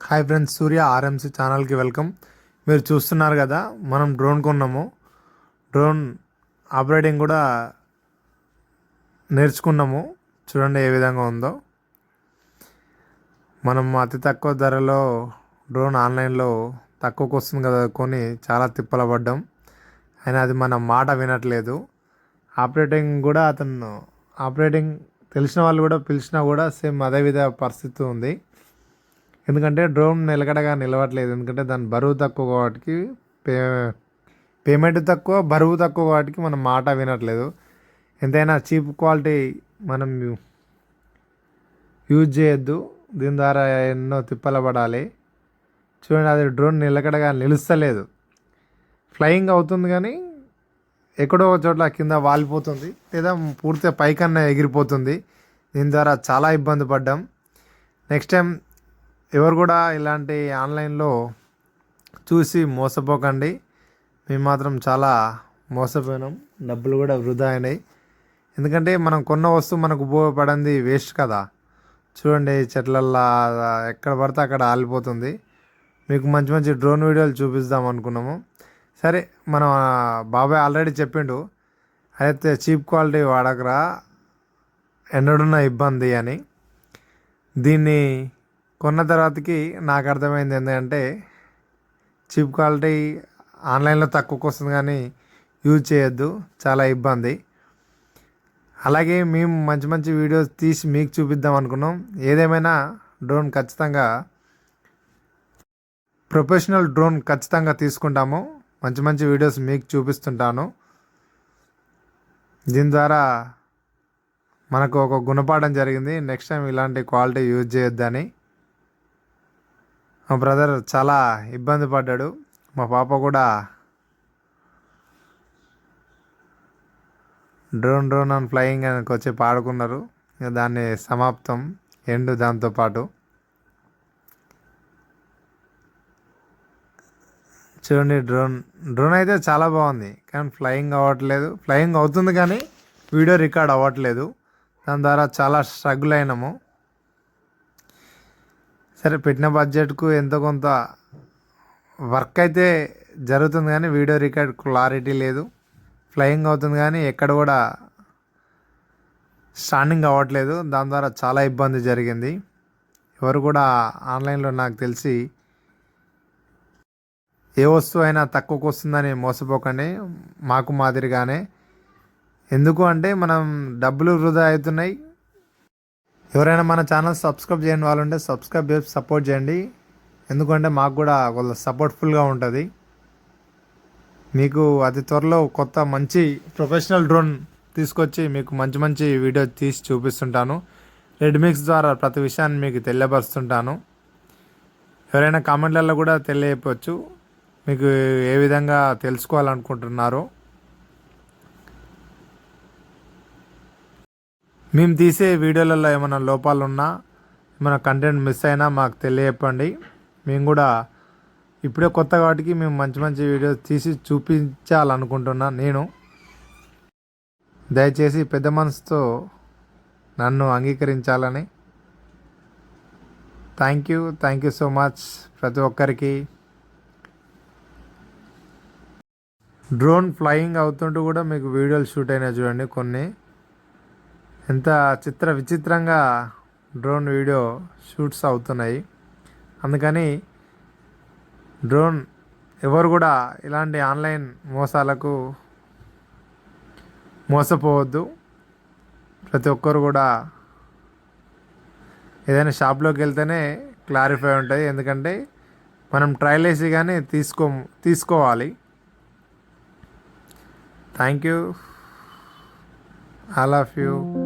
Hi friends Surya RMC ఛానల్కి welcome మీరు చూస్తున్నారు కదా మనం డ్రోన్ కొన్నాము. డ్రోన్ ఆపరేటింగ్ కూడా నేర్చుకున్నాము. చూడండి ఏ విధంగా ఉందో. మనం అతి తక్కువ ధరలో డ్రోన్ ఆన్లైన్లో తక్కువకు వస్తుంది కదా కొని చాలా తిప్పల పడ్డాం. అయినా అది మన మాట వినట్లేదు. ఆపరేటింగ్ కూడా అతను ఆపరేటింగ్ తెలిసిన వాళ్ళు కూడా పిలిచినా కూడా సేమ్ అదే విధ పరిస్థితి ఉంది. ఎందుకంటే డ్రోన్ నిలకడగా నిలవట్లేదు. ఎందుకంటే దాని బరువు తక్కువ వాటికి పే పేమెంట్ తక్కువ బరువు తక్కువ వాటికి మనం మాట వినట్లేదు. ఎంతైనా చీప్ క్వాలిటీ మనం యూజ్ చేయొద్దు. దీని ద్వారా ఎన్నో తిప్పల పడాలి. చూడండి అది డ్రోన్ నిలకడగా నిలుస్తలేదు. ఫ్లయింగ్ అవుతుంది కానీ ఎక్కడో ఒక చోట్ల కింద వాలిపోతుంది లేదా పూర్తిగా పైకన్నా ఎగిరిపోతుంది. దీని ద్వారా చాలా ఇబ్బంది పడ్డాం. నెక్స్ట్ టైం ఎవరు కూడా ఇలాంటి ఆన్లైన్లో చూసి మోసపోకండి. మేము మాత్రం చాలా మోసపోయినాం. డబ్బులు కూడా వృధా అయినాయి. ఎందుకంటే మనం కొన్న వస్తువు మనకు ఉపయోగపడింది వేస్ట్ కదా. చూడండి చెట్లల్లో ఎక్కడ పడితే అక్కడ ఆలిపోతుంది. మీకు మంచి మంచి డ్రోన్ వీడియోలు చూపిద్దాం అనుకున్నాము. సరే మన బాబాయ్ ఆల్రెడీ చెప్పిండు. అయితే చీప్ క్వాలిటీ వాడకరా. ఎన్నడున్న ఇబ్బంది అని. దీన్ని కొన్న తర్వాతకి నాకు అర్థమైంది ఏంటంటే చీప్ క్వాలిటీ ఆన్లైన్లో తక్కువకి వస్తుంది కానీ యూజ్ చేయొద్దు చాలా ఇబ్బంది. అలాగే మేము మంచి మంచి వీడియోస్ తీసి మీకు చూపిద్దాం అనుకున్నాం. ఏదేమైనా డ్రోన్ ఖచ్చితంగా ప్రొఫెషనల్ డ్రోన్ ఖచ్చితంగా తీసుకుంటాము. మంచి మంచి వీడియోస్ మీకు చూపిస్తుంటాను. దీని ద్వారా మనకు ఒక గుణపాఠం జరిగింది. నెక్స్ట్ టైం ఇలాంటి క్వాలిటీ యూజ్ చేయొద్దని. మా బ్రదర్ చాలా ఇబ్బంది పడ్డాడు. మా పాప కూడా డ్రోన్ డ్రోన్ అని ఫ్లయింగ్ అని వచ్చి పాడుకున్నారు. ఇక దాన్ని సమాప్తం ఎండు దాంతోపాటు చూడండి డ్రోన్ డ్రోన్ అయితే చాలా బాగుంది. కానీ ఫ్లయింగ్ అవ్వట్లేదు. ఫ్లయింగ్ అవుతుంది కానీ వీడియో రికార్డ్ అవ్వట్లేదు. దాని ద్వారా చాలా స్ట్రగుల్ అయినాము. సరే పెట్టిన బడ్జెట్కు ఎంతో కొంత వర్క్ అయితే జరుగుతుంది కానీ వీడియో రికార్డ్ క్లారిటీ లేదు. ఫ్లయింగ్ అవుతుంది కానీ ఎక్కడ కూడా స్టాండింగ్ అవ్వట్లేదు. దాని ద్వారా చాలా ఇబ్బంది జరిగింది. ఎవరు కూడా ఆన్లైన్లో నాకు తెలిసి ఏ వస్తువు అయినా తక్కువకు వస్తుందని మోసపోకండి. మాకు మాదిరిగానే. ఎందుకు అంటే మనం డబ్బులు వృధా అవుతున్నాయి. ఎవరైనా మన ఛానల్ సబ్స్క్రైబ్ చేయని వాళ్ళు ఉంటే సబ్స్క్రైబ్ చేసి సపోర్ట్ చేయండి. ఎందుకంటే మాకు కూడా కొంత సపోర్ట్ఫుల్గా ఉంటుంది. మీకు అతి త్వరలో కొత్త మంచి ప్రొఫెషనల్ డ్రోన్ తీసుకొచ్చి మీకు మంచి మంచి వీడియో తీసి చూపిస్తుంటాను. రెడ్మిక్స్ ద్వారా ప్రతి విషయాన్ని మీకు తెలియపరుస్తుంటాను. ఎవరైనా కామెంట్లలో కూడా తెలియపచ్చు మీకు ఏ విధంగా తెలుసుకోవాలనుకుంటున్నారో మేము తీసే వీడియోలలో ఏమైనా లోపాలు ఉన్నా ఏమైనా కంటెంట్ మిస్ అయినా మాకు తెలియపండి మేము కూడా ఇప్పుడే కొత్త కాబట్టి మేము మంచి మంచి వీడియోస్ తీసి చూపించాలనుకుంటున్నా నేను. దయచేసి పెద్ద మనసుతో నన్ను అంగీకరించాలని. Thank you thank you so much ప్రతి ఒక్కరికి. డ్రోన్ ఫ్లయింగ్ అవుతుంటూ కూడా మీకు వీడియోలు షూట్ అయినా చూడండి కొన్ని. ఎంత చిత్ర విచిత్రంగా డ్రోన్ వీడియో షూట్స్ అవుతున్నాయి. అందుకని డ్రోన్ ఎవరు కూడా ఇలాంటి ఆన్లైన్ మోసాలకు మోసపోవద్దు. ప్రతి ఒక్కరు కూడా ఏదైనా షాప్లోకి వెళ్తేనే క్లారిఫై ఉంటుంది ఎందుకంటే మనం ట్రయల్ వేసి కానీ తీసుకో తీసుకోవాలి. Thank you. I love you.